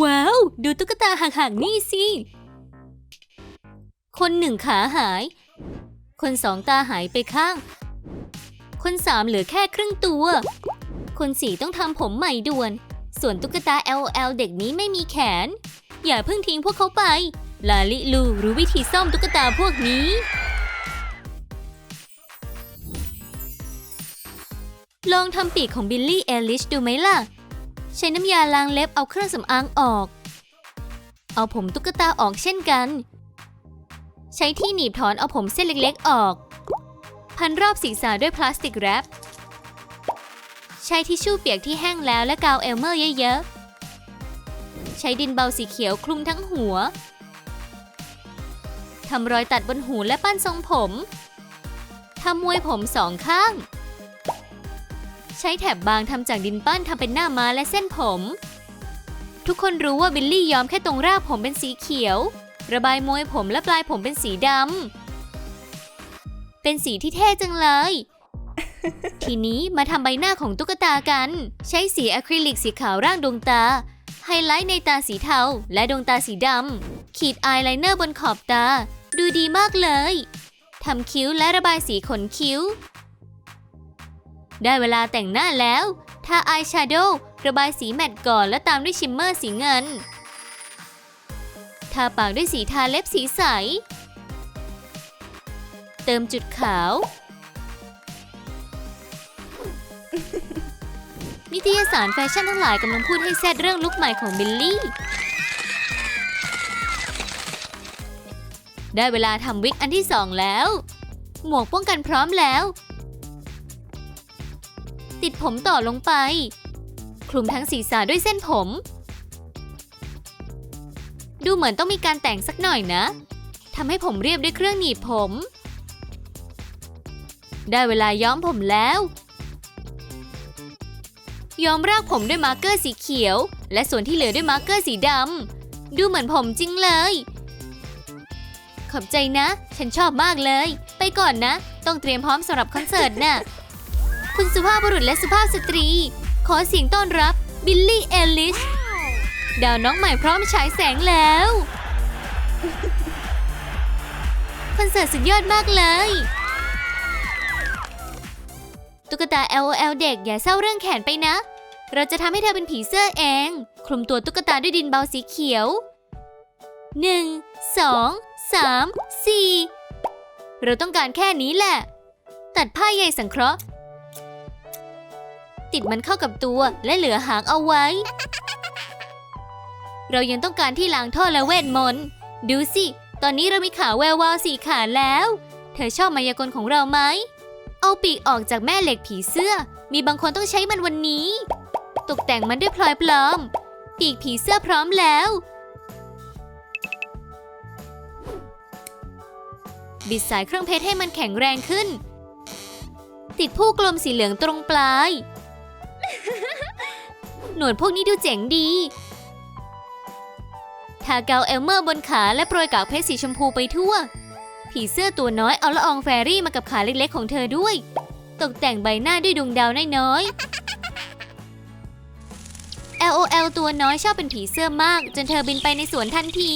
ว้าว ดูตุ๊กตาห่างๆนี่สิ คนหนึ่งขาหาย คนสองตาหายไปข้าง คนสามเหลือแค่ครึ่งตัว คนสี่ต้องทำผมใหม่ด่วน ส่วนตุ๊กตา LOL เด็กนี้ไม่มีแขน อย่าเพิ่งทิ้งพวกเขาไป ลาลิลูรู้วิธีซ่อมตุ๊กตาพวกนี้ลองทำปีกของบิลลี่เอลิชดูไหมล่ะ ใช้น้ำยาล้างเล็บเอาเครื่องสำอางออก เอาผมตุ๊กตาออกเช่นกัน ใช้ที่หนีบถอนเอาผมเส้นเล็กๆออก พันรอบศีรษะด้วยพลาสติกแรป ใช้ทิชชู่เปียกที่แห้งแล้วและกาวเอลเมอร์เยอะๆ ใช้ดินเบาสีเขียวคลุมทั้งหัว ทำรอยตัดบนหูและปั้นทรงผม ทำมวยผมสองข้าง ใช้แถบบางทำจากดินปั้นทำเป็นหน้าม้าและเส้นผม ทุกคนรู้ว่าบิลลี่ยอมแค่ตรงรากผมเป็นสีเขียว ระบายมวยผมและปลายผมเป็นสีดำเป็นสีที่เท่จังเลย ทีนี้มาทำใบหน้าของตุ๊กตากัน ใช้สีอะคริลิกสีขาวร่างดวงตา ไฮไลท์ในตาสีเทาและดวงตาสีดำขีดอายไลเนอร์บนขอบตา ดูดีมากเลยทำคิ้วและระบายสีขนคิ้ว ได้เวลาแต่งหน้าแล้ว ทาอายแชโดว์ระบายสีแมตต์ก่อนและตามด้วยชิมเมอร์สีเงิน ทาปากด้วยสีทาเล็บสีใส เติมจุดขาว นิตยสารแฟชั่นทั้งหลายกำลังพูดให้แซดเรื่องลุคใหม่ของบิลลี่ ได้เวลาทำวิกอันที่สองแล้ว หมวกป้องกันพร้อมแล้ว ผมต่อลงไป คลุมทั้งศีรษะด้วยเส้นผม ดูเหมือนต้องมีการแต่งสักหน่อยนะทำให้ผมเรียบด้วยเครื่องหนีบผม ได้เวลาย้อมผมแล้ว ย้อมรากผมด้วยมาร์กเกอร์สีเขียว และส่วนที่เหลือด้วยมาร์กเกอร์สีดำดูเหมือนผมจริงเลย ขอบใจนะ ฉันชอบมากเลย ไปก่อนนะ ต้องเตรียมพร้อมสำหรับคอนเสิร์ตน่ะ คุณสุภาพบุรุษและสุภาพสตรี ขอเสียงต้อนรับบิลลี่เอลิชดาวน้องใหม่พร้อมฉายแสงแล้วคอนเสิร์ตสุดยอดมากเลย ตุ๊กตา LOL เด็กอย่าเศร้าเรื่องแขนไปนะ เราจะทำให้เธอเป็นผีเสื้อเอง คลุมตัวตุ๊กตาด้วยดินเบาสีเขียว 1 2 3 4 เราต้องการแค่นี้แหละ ตัดผ้าใยสังเคราะห์ ติดมันเข้ากับตัวและเหลือหางเอาไว้ เรายังต้องการที่ล้างท่อและเวทมนต์ดูสิ ตอนนี้เรามีขาแวววาวสี่ขาแล้ว เธอชอบมายากลของเราไหม เอาปีกออกจากแม่เหล็กผีเสื้อ มีบางคนต้องใช้มันวันนี้ ตกแต่งมันด้วยพลอยปลอม ปีกผีเสื้อพร้อมแล้ว บิดสายเครื่องเพชรให้มันแข็งแรงขึ้น ติดผู้กลมสีเหลืองตรงปลาย หนวดพวกนี้ดูเจ๋งดีทาเกาเอลเมอร์บนขาและโปรยกากเพชรสีชมพูไปทั่ว ผีเสื้อตัวน้อยเอาละอองแฟรี่มากับขาเล็กๆของเธอด้วย ตกแต่งใบหน้าด้วยดวงดาวน้อยๆ LOL ตัวน้อยชอบเป็นผีเสื้อมาก จนเธอบินไปในสวนทันที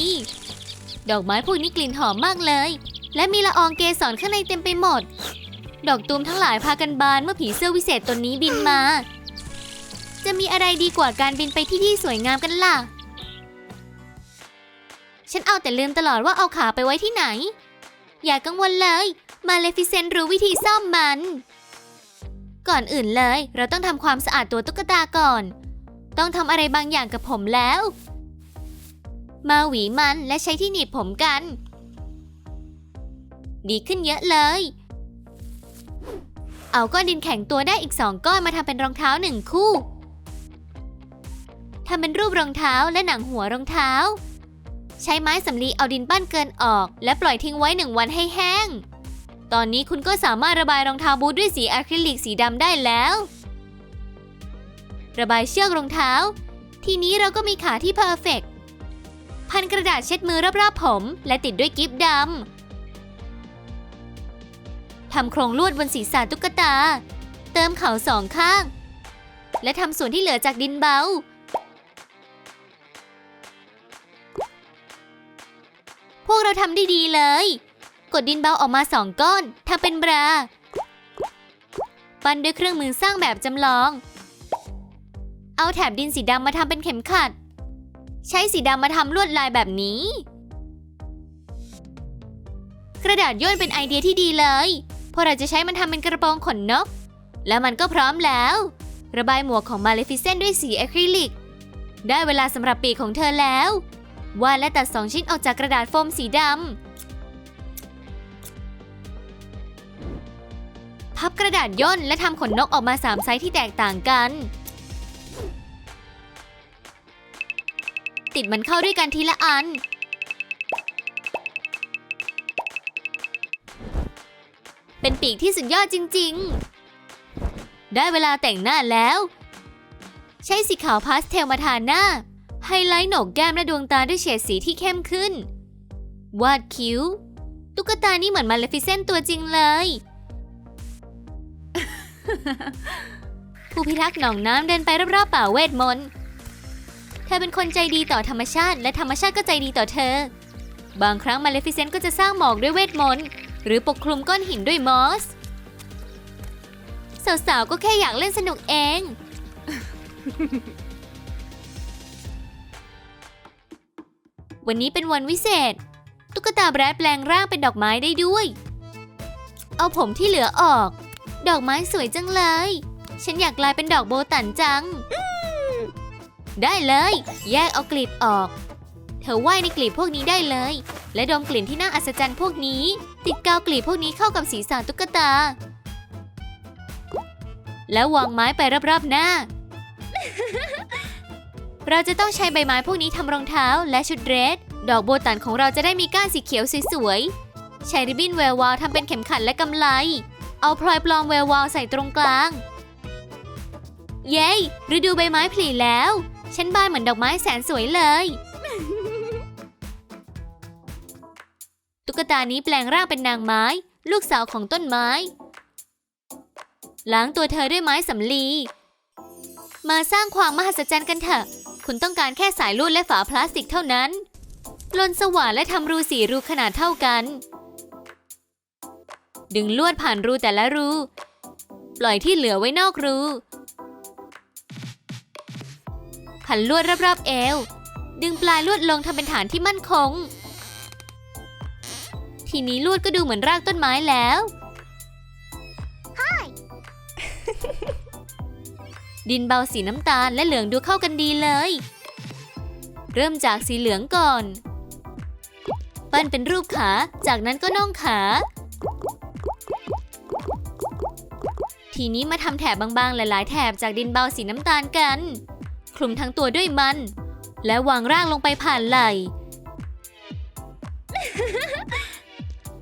ดอกไม้พวกนี้กลิ่นหอมมากเลย และมีละอองเกสรข้างในเต็มไปหมด ดอกตูมทั้งหลายพากันบานเมื่อผีเสื้อวิเศษตนนี้บินมา จะมีอะไรดีกว่าการบินไปที่ที่สวยงามกันล่ะ ฉันเอาแต่ลืมตลอดว่าเอาขาไปไว้ที่ไหน อย่ากังวลเลย มาเลฟิเซนรู้วิธีซ่อมมัน ก่อนอื่นเลย เราต้องทำความสะอาดตัวตุ๊กตาก่อน ต้องทำอะไรบางอย่างกับผมแล้ว มาหวีมันและใช้ที่หนีบผมกัน ดีขึ้นเยอะเลยเอาก้อนดินแข็งตัวได้อีกสองก้อนมาทำเป็นรองเท้าหนึ่งคู่ ทำเป็นรูปรองเท้าและหนังหัวรองเท้า ใช้ไม้สำลีเอาดินปั้นเกินออก และปล่อยทิ้งไว้หนึ่งวันให้แห้ง ตอนนี้คุณก็สามารถระบายรองเท้าบูทด้วยสีอะคริลิกสีดำได้แล้ว ระบายเชือกรองเท้า ทีนี้เราก็มีขาที่เพอร์เฟกพันกระดาษเช็ดมือรอบๆผม และติดด้วยกิฟต์ดำทำโครงลวดบนศีรษะตุ๊กตา เติมเขาสองข้าง และทำส่วนที่เหลือจากดินเบา เราทำได้ดีเลย กดดินเบาออกมาสองก้อนทำเป็นบรา ปั้นด้วยเครื่องมือสร้างแบบจำลอง เอาแถบดินสีดำมาทำเป็นเข็มขัด ใช้สีดำมาทำลวดลายแบบนี้ กระดาษย่นเป็นไอเดียที่ดีเลยเพราะเราจะใช้มันทำเป็นกระโปรงขนนก แล้วมันก็พร้อมแล้ว ระบายหมวกของมาเลฟิเซนด้วยสีอะคริลิก ได้เวลาสำหรับปีกของเธอแล้ว วาดและตัดสองชิ้นออกจากกระดาษโฟมสีดำ พับกระดาษย่นและทำขนนกออกมาสามไซส์ที่แตกต่างกัน ติดมันเข้าด้วยกันทีละอัน เป็นปีกที่สุดยอดจริง ๆ ได้เวลาแต่งหน้าแล้ว ใช้สีขาวพาสเทลมาทาหน้า ไฮไลท์โหนกแก้มและดวงตาด้วยเฉดสีที่เข้มขึ้น วาดคิ้ว ตุ๊กตานี่เหมือนมาเลฟิเซนตัวจริงเลย ผู้พิทักษ์หนองน้ำเดินไปรอบๆป่าเวทมนต์เธอเป็นคนใจดีต่อธรรมชาติ และธรรมชาติก็ใจดีต่อเธอ บางครั้งมาเลฟิเซนก็จะสร้างหมอกด้วยเวทมนต์หรือปกคลุมก้อนหินด้วยมอสสาวๆก็แค่อยากเล่นสนุกเอง วันนี้เป็นวันวิเศษ ตุ๊กตาแบรดแปลงร่างเป็นดอกไม้ได้ด้วย เอาผมที่เหลือออก ดอกไม้สวยจังเลย ฉันอยากกลายเป็นดอกโบตันจัง ได้เลย แยกเอากลีบออก เธอว่ายในกลีบพวกนี้ได้เลย และดมกลิ่นที่น่าอัศจรรย์พวกนี้ ติดกาวกลีบพวกนี้เข้ากับศีรษะตุ๊กตา แล้ววางไม้ไปรอบๆหน้า เราจะต้องใช้ใบไม้พวกนี้ทำรองเท้าและชุดเดรส ดอกโบตันของเราจะได้มีก้านสีเขียวสวยๆ ใช้ริบบิ้นแวววาวทำเป็นเข็มขัดและกำไล เอาพลอยปลอมแวววาวใส่ตรงกลาง เย้ฤดูใบไม้ผลิแล้ว ฉันบานเหมือนดอกไม้แสนสวยเลย ตุ๊กตานี้แปลงร่างเป็นนางไม้ ลูกสาวของต้นไม้ ล้างตัวเธอด้วยไม้สำลี มาสร้างความมหัศจรรย์กันเถอะ คุณต้องการแค่สายลวดและฝาพลาสติกเท่านั้น ลนสว่านและทำรูสี่รูขนาดเท่ากัน ดึงลวดผ่านรูแต่ละรู ปล่อยที่เหลือไว้นอกรู พันลวดรอบๆเอว ดึงปลายลวดลงทำเป็นฐานที่มั่นคง ทีนี้ลวดก็ดูเหมือนรากต้นไม้แล้ว ดินเบาสีน้ำตาลและเหลืองดูเข้ากันดีเลย เริ่มจากสีเหลืองก่อน ปั้นเป็นรูปขา จากนั้นก็น่องขา ทีนี้มาทำแถบบางๆ หลายๆ แถบจากดินเบาสีน้ำตาลกัน คลุมทั้งตัวด้วยมัน และวางรางลงไปผ่านไหล่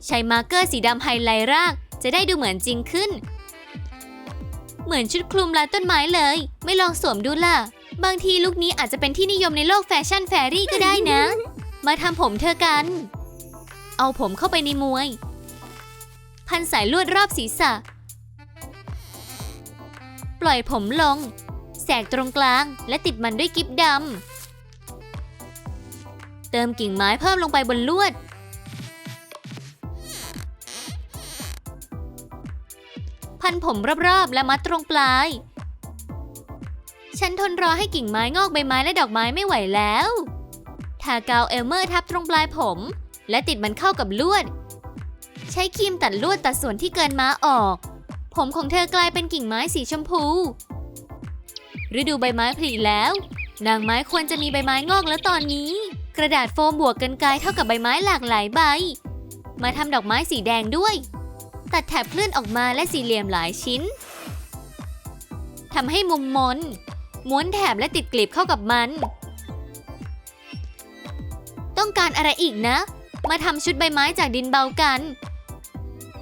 ใช้มาร์เกอร์สีดำไฮไลท์รากจะได้ดูเหมือนจริงขึ้น เหมือนชุดคลุมลายต้นไม้เลย ไม่ลองสวมดูล่ะ บางทีลุคนี้อาจจะเป็นที่นิยมในโลกแฟชั่นแฟรี่ก็ได้นะ มาทำผมเธอกัน เอาผมเข้าไปในมวย พันสายลวดรอบศีรษะ ปล่อยผมลง แสกตรงกลางและติดมันด้วยกิ๊บดำเติมกิ่งไม้เพิ่มลงไปบนลวด พันผมรอบๆ และมัดตรงปลาย ฉันทนรอให้กิ่งไม้งอกใบไม้และดอกไม้ไม่ไหวแล้ว ทากาวเอลเมอร์ทับตรงปลายผม และติดมันเข้ากับลวด ใช้ครีมตัดลวดตัดส่วนที่เกินมาออก ผมของเธอกลายเป็นกิ่งไม้สีชมพู ฤดูใบไม้ผลิแล้ว นางไม้ควรจะมีใบไม้งอกแล้วตอนนี้ กระดาษโฟมบวกกันไกลเท่ากับใบไม้หลากหลายใบ มาทำดอกไม้สีแดงด้วย ตัดแถบคลื่นออกมาและสี่เหลี่ยมหลายชิ้นทำให้มุมมนม้วนแถบและติดกลีบเข้ากับมัน ต้องการอะไรอีกนะ มาทำชุดใบไม้จากดินเบากัน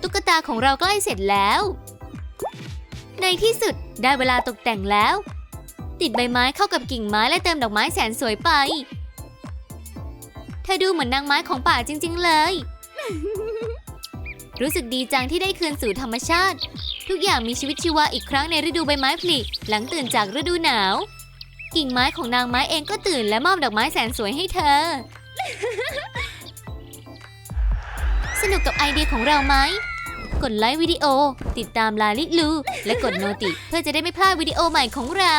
ตุ๊กตาของเราใกล้เสร็จแล้ว ในที่สุดได้เวลาตกแต่งแล้ว ติดใบไม้เข้ากับกิ่งไม้และเติมดอกไม้แสนสวยไป เธอดูเหมือนนางไม้ของป่าจริง ๆ เลย รู้สึกดีจังที่ได้คืนสู่ธรรมชาติ ทุกอย่างมีชีวิตชีวาอีกครั้งในฤดูใบไม้ผลิหลังตื่นจากฤดูหนาว กิ่งไม้ของนางไม้เองก็ตื่นและมอบดอกไม้แสนสวยให้เธอ สนุกกับไอเดียของเราไหมกดไลค์วิดีโอ ติดตามลาลิลู และกดโนติ เพื่อจะได้ไม่พลาดวิดีโอใหม่ของเรา